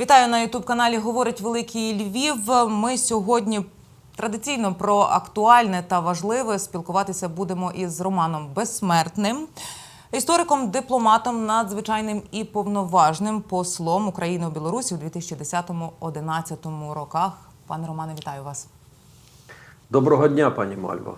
Вітаю на Ютуб каналі Говорить Великий Львів. Ми сьогодні традиційно про актуальне та важливе спілкуватися будемо із Романом Безсмертним, істориком, дипломатом, надзвичайним і повноважним послом України у Білорусі у 2010-2011 роках. Пане Романе, вітаю вас. Доброго дня, пані Мальва.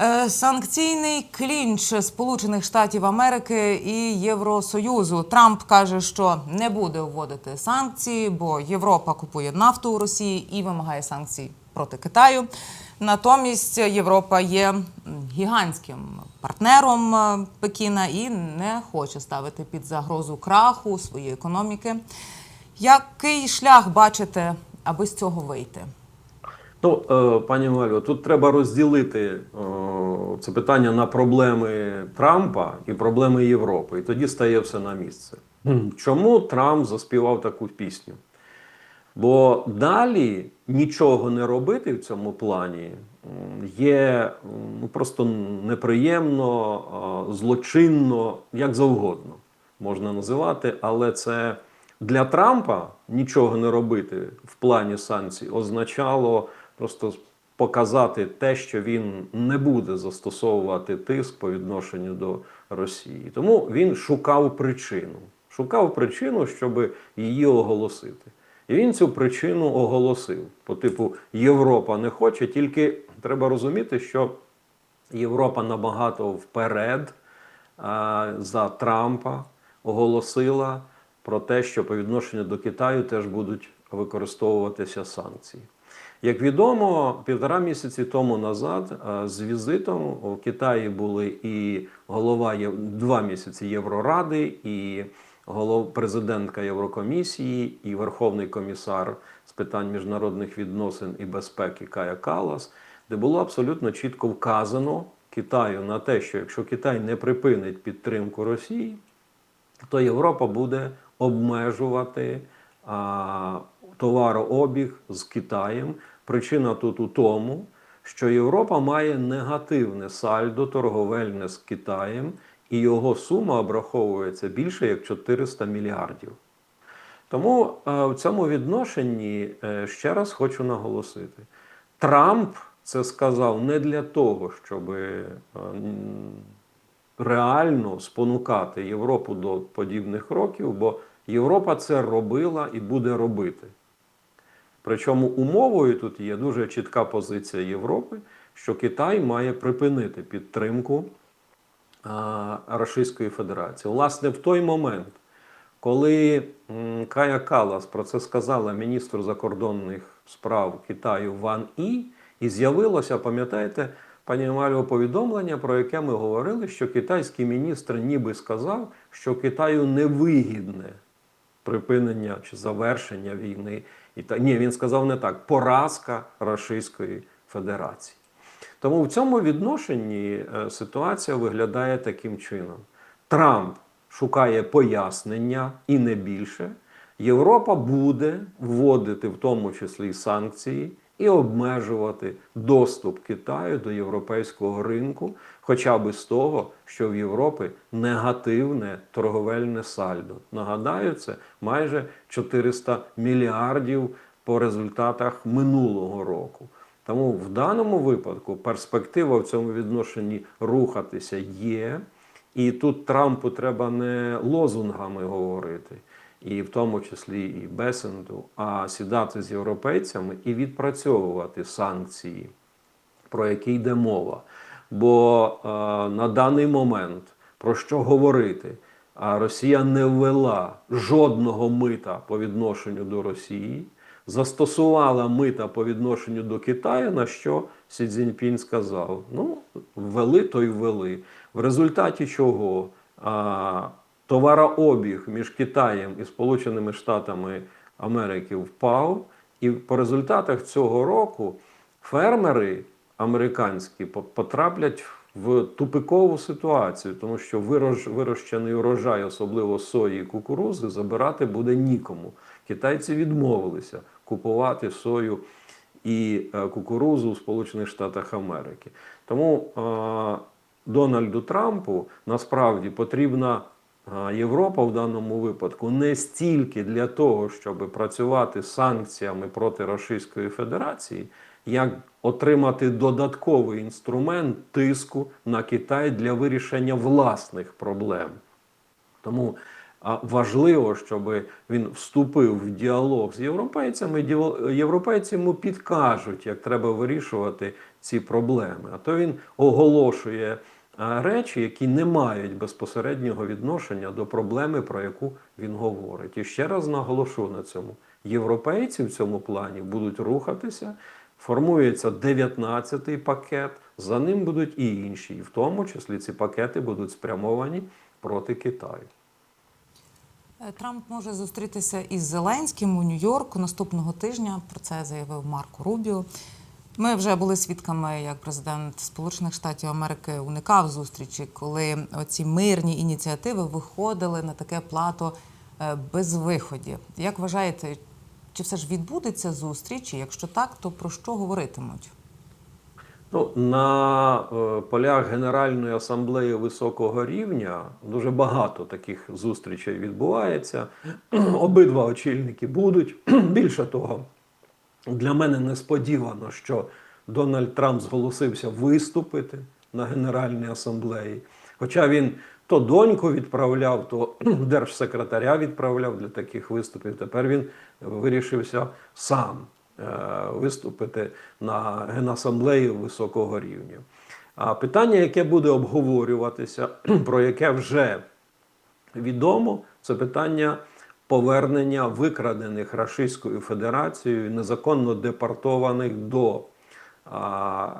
Е, Санкційний клінч Сполучених Штатів Америки і Євросоюзу. Трамп каже, що не буде вводити санкції, бо Європа купує нафту у Росії і вимагає санкцій проти Китаю. Натомість Європа є гігантським партнером е, Пекіна і не хоче ставити під загрозу краху своєї економіки. Який шлях бачите, аби з цього вийти? Ну, е, пані Мальво, тут треба розділити е, це питання на проблеми Трампа і проблеми Європи. І тоді стає все на місце. Чому Трамп заспівав таку пісню? Бо далі нічого не робити в цьому плані є ну, просто неприємно, злочинно, як завгодно можна називати, але це для Трампа нічого не робити в плані санкцій означало просто показати те, що він не буде застосовувати тиск по відношенню до Росії. Тому він шукав причину, шукав причину, щоб її оголосити. І він цю причину оголосив. По типу Європа не хоче, тільки треба розуміти, що Європа набагато вперед а, за Трампа оголосила про те, що по відношенню до Китаю теж будуть використовуватися санкції. Як відомо, півтора місяці тому назад з візитом у Китаї були і голова два місяці Євроради, і голов президентка Єврокомісії, і Верховний комісар з питань міжнародних відносин і безпеки Кая Калас, де було абсолютно чітко вказано Китаю на те, що якщо Китай не припинить підтримку Росії, то Європа буде обмежувати а, товарообіг з Китаєм. Причина тут у тому, що Європа має негативне сальдо торговельне з Китаєм, і його сума обраховується більше як 400 мільярдів. Тому е, в цьому відношенні е, ще раз хочу наголосити: Трамп це сказав не для того, щоб е, реально спонукати Європу до подібних кроків, бо Європа це робила і буде робити. Причому умовою тут є дуже чітка позиція Європи, що Китай має припинити підтримку Російської Федерації. Власне, в той момент, коли Кая Калас про це сказала міністру закордонних справ Китаю Ван І, і з'явилося, пам'ятаєте, пані Мальво, повідомлення, про яке ми говорили, що китайський міністр ніби сказав, що Китаю невигідне припинення чи завершення війни. І та ні, він сказав не так: поразка Російської Федерації. Тому в цьому відношенні е, ситуація виглядає таким чином: Трамп шукає пояснення і не більше. Європа буде вводити в тому числі санкції і обмежувати доступ Китаю до європейського ринку, хоча б з того, що в Європі негативне торговельне сальдо. Нагадаю, це майже 400 мільярдів по результатах минулого року. Тому в даному випадку перспектива в цьому відношенні рухатися є. І тут Трампу треба не лозунгами говорити, і в тому числі і Бесенду, а сідати з європейцями і відпрацьовувати санкції, про які йде мова. Бо е, на даний момент про що говорити? А Росія не ввела жодного мита по відношенню до Росії, застосувала мита по відношенню до Китаю, на що Сі Цзіньпінь сказав: ну, ввели, то й ввели. В результаті чого товарообіг між Китаєм і Сполученими Штатами Америки впав, і по результатах цього року фермери американські по- потраплять в тупикову ситуацію, тому що вирощений урожай, особливо сої і кукурузи, забирати буде нікому. Китайці відмовилися купувати сою і е, кукурузу у Сполучених Штатах Америки. Тому е, Дональду Трампу насправді потрібна Європа в даному випадку не стільки для того, щоб працювати санкціями проти Російської Федерації, як отримати додатковий інструмент тиску на Китай для вирішення власних проблем. Тому важливо, щоб він вступив в діалог з європейцями. Європейці йому підкажуть, як треба вирішувати ці проблеми. А то він оголошує речі, які не мають безпосереднього відношення до проблеми, про яку він говорить. І ще раз наголошу на цьому: європейці в цьому плані будуть рухатися. Формується 19-й пакет, за ним будуть і інші, і в тому числі ці пакети будуть спрямовані проти Китаю. Е, Трамп може зустрітися із Зеленським у Нью-Йорку наступного тижня. Про це заявив Марко Рубіо. Ми вже були свідками, як президент Сполучених Штатів Америки уникав зустрічі, коли оці мирні ініціативи виходили на таке плато е, без виходів. Як вважаєте, чи все ж відбудеться зустріч? Якщо так, то про що говоритимуть? Ну, на е, полях Генеральної асамблеї високого рівня дуже багато таких зустрічей відбувається. Обидва очільники будуть. Більше того, для мене несподівано, що Дональд Трамп зголосився виступити на Генеральній асамблеї. Хоча він то доньку відправляв, то держсекретаря відправляв для таких виступів. Тепер він вирішився сам е, виступити на Генасамблеї високого рівня. А питання, яке буде обговорюватися, про яке вже відомо, це питання повернення викрадених Російською Федерацією незаконно депортованих до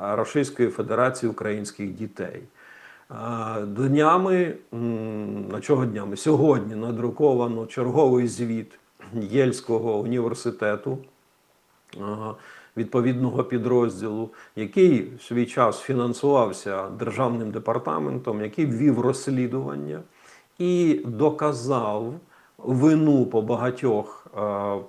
Російської Федерації українських дітей. Днями, на чого днями? Сьогодні надруковано черговий звіт Єльського університету відповідного підрозділу, який в свій час фінансувався державним департаментом, який ввів розслідування і доказав вину по багатьох е,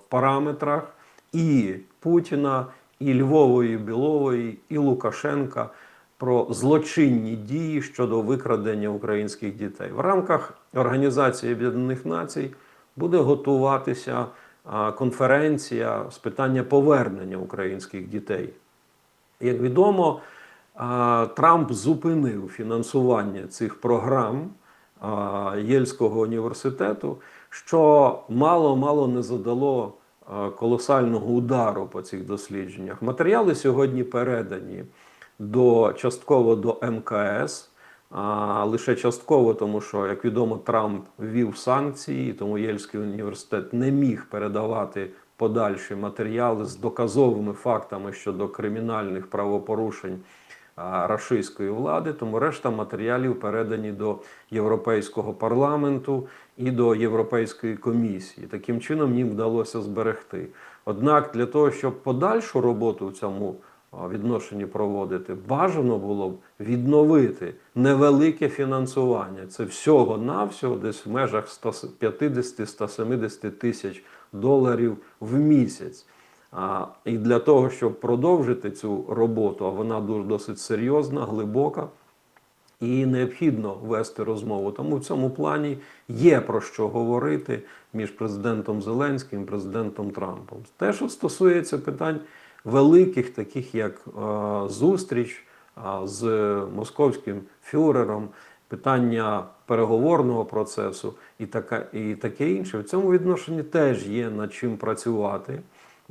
параметрах і Путіна, і Львової Білової, і Лукашенка про злочинні дії щодо викрадення українських дітей. В рамках Організації Об'єднаних Націй буде готуватися а, конференція з питання повернення українських дітей. Як відомо, а, Трамп зупинив фінансування цих програм Єльського університету, що мало-мало не задало колосального удару по цих дослідженнях. Матеріали сьогодні передані до частково до МКС. А лише частково, тому що, як відомо, Трамп ввів санкції, тому Єльський університет не міг передавати подальші матеріали з доказовими фактами щодо кримінальних правопорушень рашистської влади. Тому решта матеріалів передані до Європейського парламенту і до Європейської комісії. Таким чином їм вдалося зберегти. Однак для того, щоб подальшу роботу в цьому відношенні проводити, бажано було б відновити невелике фінансування. Це всього-навсього десь в межах 150-170 тисяч доларів в місяць. І для того, щоб продовжити цю роботу, а вона дуже досить серйозна, глибока, і необхідно вести розмову. Тому в цьому плані є про що говорити між президентом Зеленським і президентом Трампом. Те, що стосується питань великих, таких як е, зустріч з московським фюрером, питання переговорного процесу і таке інше, в цьому відношенні теж є над чим працювати.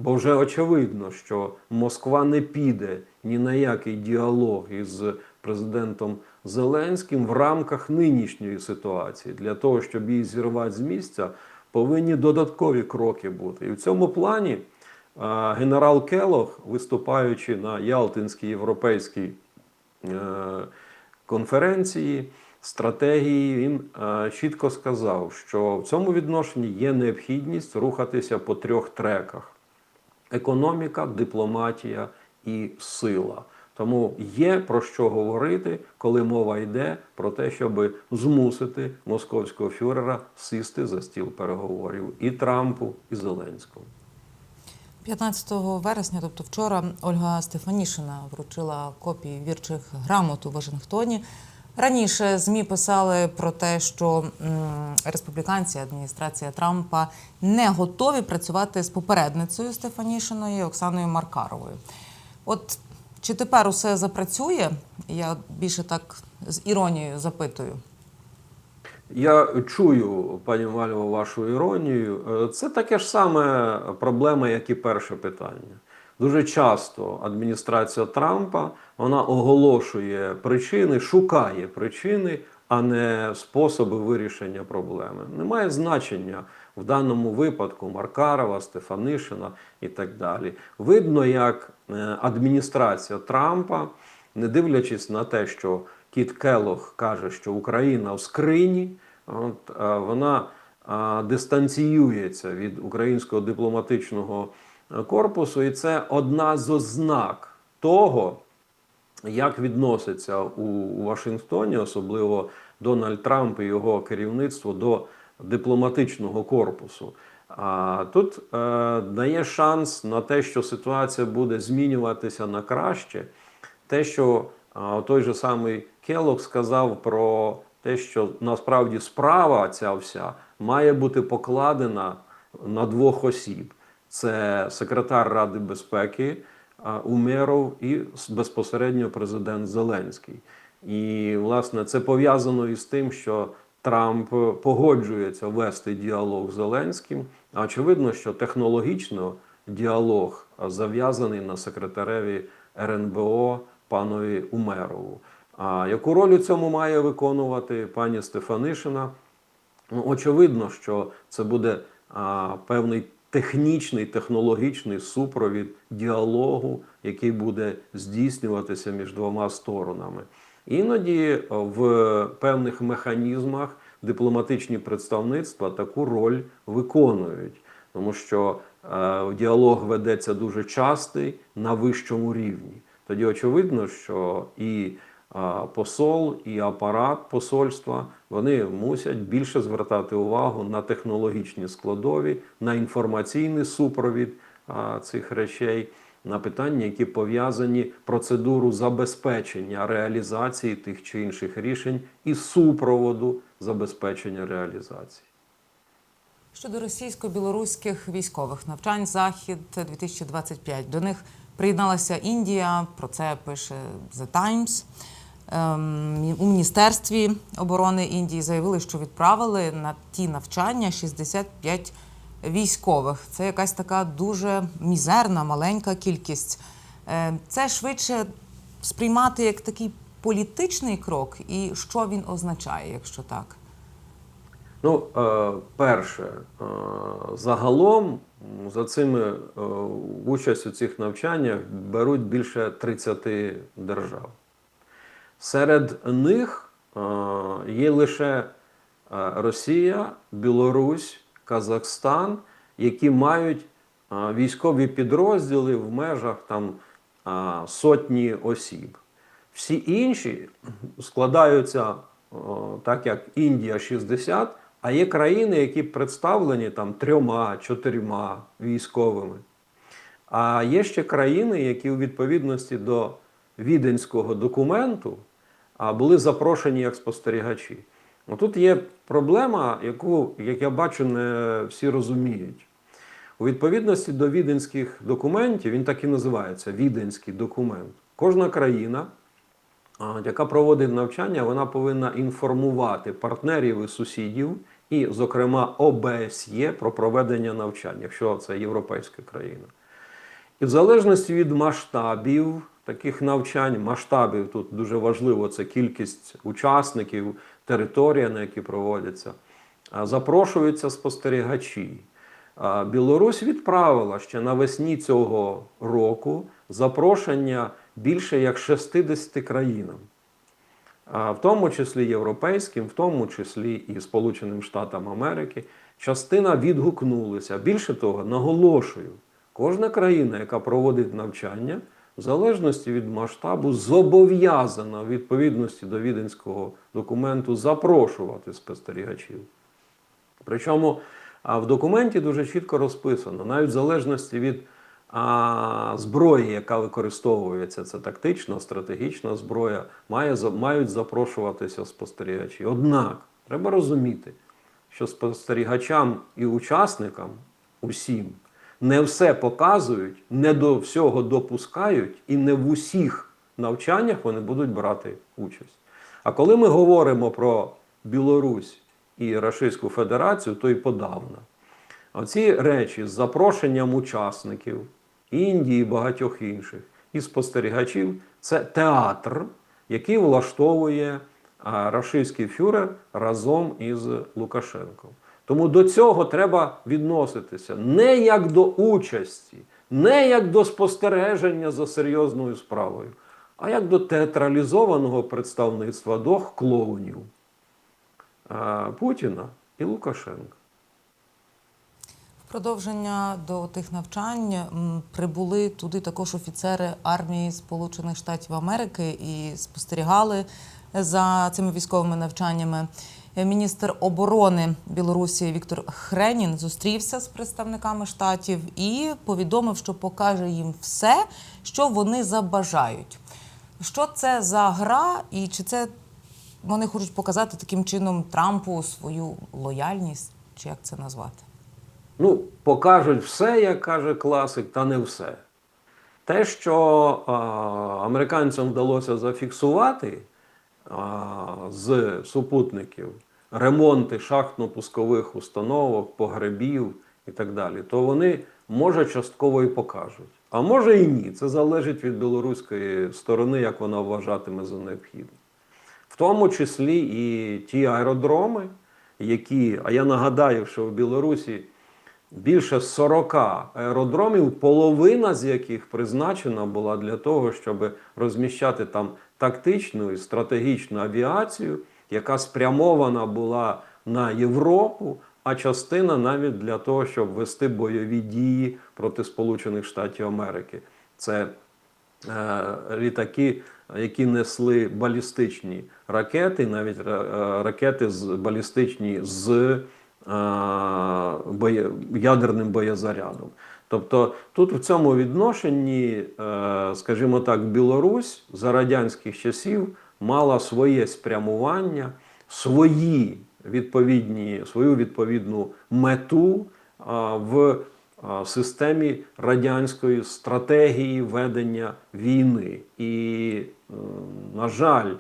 Бо вже очевидно, що Москва не піде ні на який діалог із президентом Зеленським в рамках нинішньої ситуації. Для того, щоб її зірвати з місця, повинні додаткові кроки бути. І в цьому плані генерал Келох, виступаючи на Ялтинській європейській е, конференції стратегії, він чітко сказав, що в цьому відношенні є необхідність рухатися по трьох треках економіка, дипломатія і сила. Тому є про що говорити, коли мова йде про те, щоб змусити московського фюрера сісти за стіл переговорів і Трампу, і Зеленському. 15 вересня, тобто вчора, Ольга Стефанішина вручила копії вірчих грамот у Вашингтоні Раніше ЗМІ писали про те, що республіканці, адміністрація Трампа не готові працювати з попередницею Стефанішиною Оксаною Маркаровою. От чи тепер усе запрацює? Я більше так з іронією запитую. Я чую, пані Вальво, вашу іронію. Це таке ж саме проблема, як і перше питання. Дуже часто адміністрація Трампа вона оголошує причини, шукає причини, а не способи вирішення проблеми. Немає значення в даному випадку Маркарова, Стефанишина і так далі. Видно, як е, адміністрація Трампа, не дивлячись на те, що Кіт Келох каже, що Україна в скрині, от, е, вона е, дистанціюється від українського дипломатичного корпусу, і це одна з ознак того, як відноситься у, Вашингтоні, особливо Дональд Трамп і його керівництво до дипломатичного корпусу. А тут е, дає шанс на те, що ситуація буде змінюватися на краще. Те, що а, той же самий Келлог сказав про те, що насправді справа ця вся має бути покладена на двох осіб: це секретар Ради безпеки Умеров і безпосередньо президент Зеленський. І, власне, це пов'язано із тим, що Трамп погоджується вести діалог з Зеленським. А очевидно, що технологічно діалог зав'язаний на секретареві РНБО панові Умерову. А яку роль у цьому має виконувати пані Стефанишина? Ну, очевидно, що це буде а, певний технічний, технологічний супровід діалогу, який буде здійснюватися між двома сторонами. Іноді в певних механізмах дипломатичні представництва таку роль виконують, тому що е, діалог ведеться дуже частий на вищому рівні. Тоді очевидно, що і посол, і апарат посольства вони мусять більше звертати увагу на технологічні складові, на інформаційний супровід цих речей, на питання, які пов'язані процедуру забезпечення реалізації тих чи інших рішень і супроводу забезпечення реалізації. Щодо російсько-білоруських військових навчань Захід 2025 до них приєдналася Індія. Про це пише The Times. Ем, у міністерстві оборони Індії заявили, що відправили на ті навчання 65 військових. Це якась така дуже мізерна, маленька кількість. Е, Це швидше сприймати як такий політичний крок, і що він означає, якщо так. Ну, е, перше, е, загалом за цими участь у цих навчаннях беруть більше 30 держав. Серед них е, є лише е, Росія, Білорусь, Казахстан, які мають е, військові підрозділи в межах там сотні осіб. Всі інші складаються так, як Індія 60, а є країни, які представлені там трьома, чотирма військовими. А є ще країни, які у відповідності до віденського документу а, були запрошені як спостерігачі. Ну, Тут є проблема, яку, як я бачу, не всі розуміють. У відповідності до віденських документів, він так і називається Віденський документ. Кожна країна, яка проводить навчання, вона повинна інформувати партнерів і сусідів, і, зокрема, ОБСЄ про проведення навчання, якщо це європейська країна. І в залежності від масштабів таких навчань, масштабів тут дуже важливо це кількість учасників, територія, на які проводяться, запрошуються спостерігачі. Білорусь відправила ще навесні цього року запрошення більше як 60 країнам, в тому числі європейським, в тому числі і Сполученим Штатам Америки. Частина відгукнулися. Більше того, наголошую, кожна країна, яка проводить навчання, в залежності від масштабу, зобов'язана в відповідності до віденського документу запрошувати спостерігачів. Причому в документі дуже чітко розписано, навіть в залежності від зброї, яка використовується, це тактична, стратегічна зброя, мають запрошуватися спостерігачі. Однак треба розуміти, що спостерігачам і учасникам усім не все показують, не до всього допускають і не в усіх навчаннях вони будуть брати участь. А коли ми говоримо про Білорусь і Рашистську Федерацію, то й подавно. Оці речі з запрошенням учасників Індії і багатьох інших і спостерігачів це театр, який влаштовує рашистський фюрер разом із Лукашенком. Тому до цього треба відноситися не як до участі, не як до спостереження за серйозною справою, а як до театралізованого представництва двох клоунів Путіна і Лукашенка. Продовження до тих навчань прибули туди також офіцери армії Сполучених Штатів Америки і спостерігали за цими військовими навчаннями. Міністр оборони Білорусі Віктор Хренін зустрівся з представниками штатів і повідомив, що покаже їм все, що вони забажають. Що це за гра, і чи це вони хочуть показати таким чином Трампу свою лояльність, чи як це назвати? Ну, покажуть все, як каже класик, та не все. Те, що а, американцям вдалося зафіксувати з супутників ремонти шахтно-пускових установок, погребів і так далі, то вони може частково і покажуть. А може і ні. Це залежить від білоруської сторони, як вона вважатиме за необхідне. В тому числі і ті аеродроми, які, а я нагадаю, що в Білорусі більше 40 аеродромів, половина з яких призначена була для того, щоб розміщати там тактичну і стратегічну авіацію, яка спрямована була на Європу, а частина навіть для того, щоб вести бойові дії проти Сполучених Штатів Америки. Це е, літаки, які несли балістичні ракети, навіть е, ракети з балістичні з е, боє, ядерним боєзарядом. Тобто тут в цьому відношенні, е, скажімо так, Білорусь за радянських часів мала своє спрямування, свої відповідні, свою відповідну мету в системі радянської стратегії ведення війни. І, е, на жаль,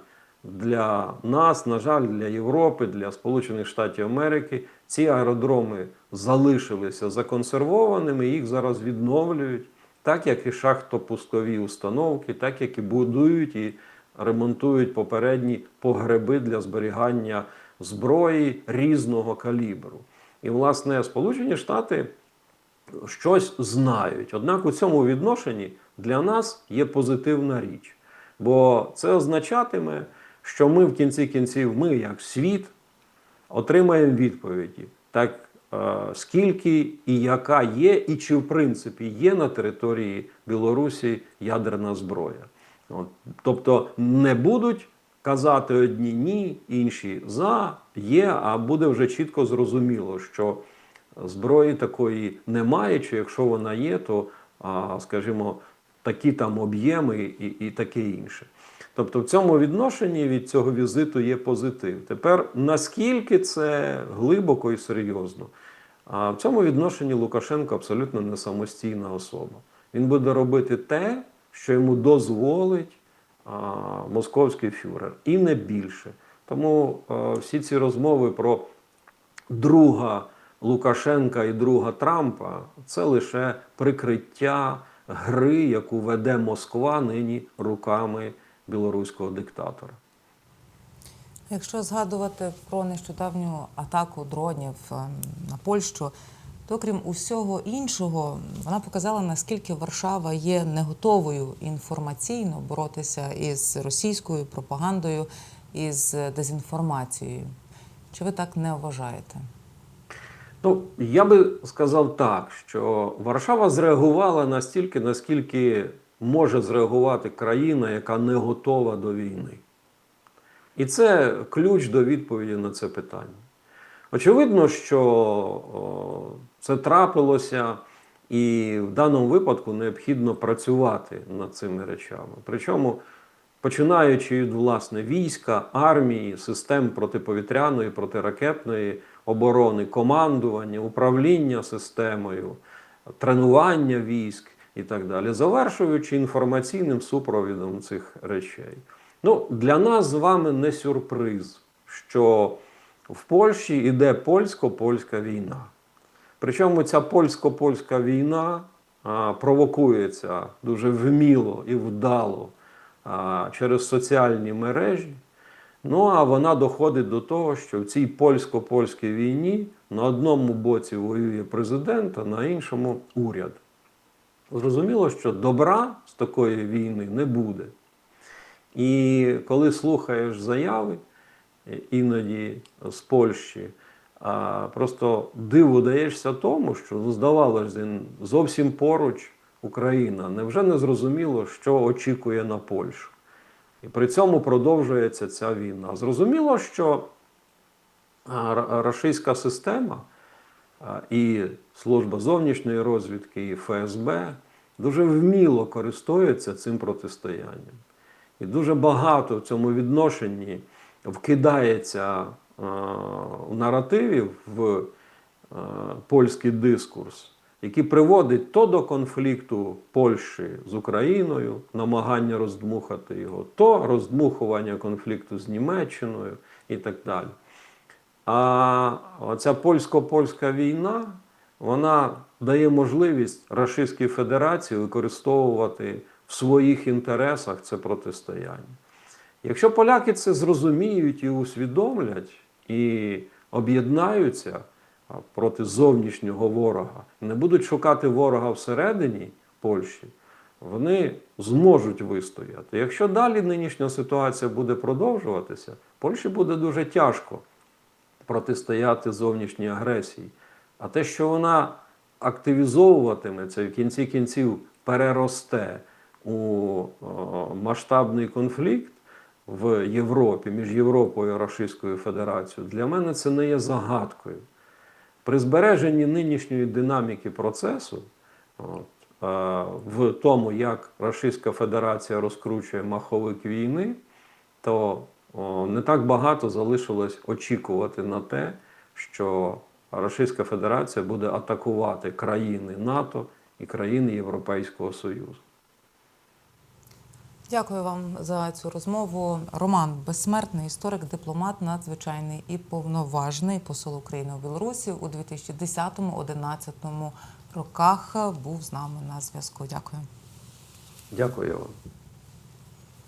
для нас, на жаль, для Європи, для Сполучених Штатів Америки ці аеродроми залишилися законсервованими, їх зараз відновлюють, так як і шахтопускові установки, так як і будують і ремонтують попередні погреби для зберігання зброї різного калібру. І, власне, Сполучені Штати щось знають. Однак у цьому відношенні для нас є позитивна річ. Бо це означатиме, що ми в кінці кінців, ми як світ, отримаємо відповіді, так скільки і яка є, і чи в принципі є на території Білорусі ядерна зброя. От, тобто не будуть казати одні ні, інші за, є, а буде вже чітко зрозуміло, що зброї такої немає, чи якщо вона є, то, скажімо, такі там об'єми і, і таке інше. Тобто в цьому відношенні від цього візиту є позитив. Тепер наскільки це глибоко і серйозно? А в цьому відношенні Лукашенко абсолютно не самостійна особа. Він буде робити те, що йому дозволить а, московський фюрер, і не більше. Тому а, всі ці розмови про друга Лукашенка і друга Трампа це лише прикриття гри, яку веде Москва нині руками білоруського диктатора. Якщо згадувати про нещодавню атаку дронів ем, на Польщу, то крім усього іншого, вона показала, наскільки Варшава є не готовою інформаційно боротися із російською пропагандою, із дезінформацією. Чи ви так не вважаєте? Ну, я би сказав так, що Варшава зреагувала настільки, наскільки може зреагувати країна, яка не готова до війни. І це ключ до відповіді на це питання. Очевидно, що це трапилося І в даному випадку необхідно працювати над цими речами. Причому починаючи від власне війська, армії, систем протиповітряної, протиракетної оборони, командування, управління системою, тренування військ і так далі, завершуючи інформаційним супровідом цих речей. Ну, для нас з вами не сюрприз, що в Польщі йде польсько-польська війна. Причому ця польсько-польська війна а, провокується дуже вміло і вдало а, через соціальні мережі. Ну а вона доходить до того, що в цій польсько-польській війні на одному боці воює президент, а на іншому уряд. Зрозуміло, що добра з такої війни не буде. І коли слухаєш заяви е, іноді з Польщі, просто диву даєшся тому, що ну, здавалося, зовсім поруч Україна. Невже не зрозуміло, що очікує на Польщу? І при цьому продовжується ця війна. Зрозуміло, що рашистська система і служба зовнішньої розвідки, і ФСБ дуже вміло користуються цим протистоянням. І дуже багато в цьому відношенні вкидається е, в наративів в е, польський дискурс, який приводить то до конфлікту Польщі з Україною, намагання роздмухати його, то роздмухування конфлікту з Німеччиною і так далі. А оця польсько-польська війна вона дає можливість Рашистській Федерації використовувати в своїх інтересах це протистояння. Якщо поляки це зрозуміють і усвідомлять, і об'єднаються проти зовнішнього ворога, не будуть шукати ворога всередині Польщі, вони зможуть вистояти. Якщо далі нинішня ситуація буде продовжуватися, Польщі буде дуже тяжко протистояти зовнішній агресії. А те, що вона активізовуватиметься і в кінці кінців переросте у о, масштабний конфлікт в Європі між Європою і Російською Федерацією, для мене це не є загадкою. При збереженні нинішньої динаміки процесу, от, в тому, як Російська Федерація розкручує маховик війни, то не так багато залишилось очікувати на те, що Російська Федерація буде атакувати країни НАТО і країни Європейського Союзу. Дякую вам за цю розмову. Роман Безсмертний, історик, дипломат, надзвичайний і повноважний посол України у Білорусі у 2010-2011 роках був з нами на зв'язку. Дякую. Дякую вам.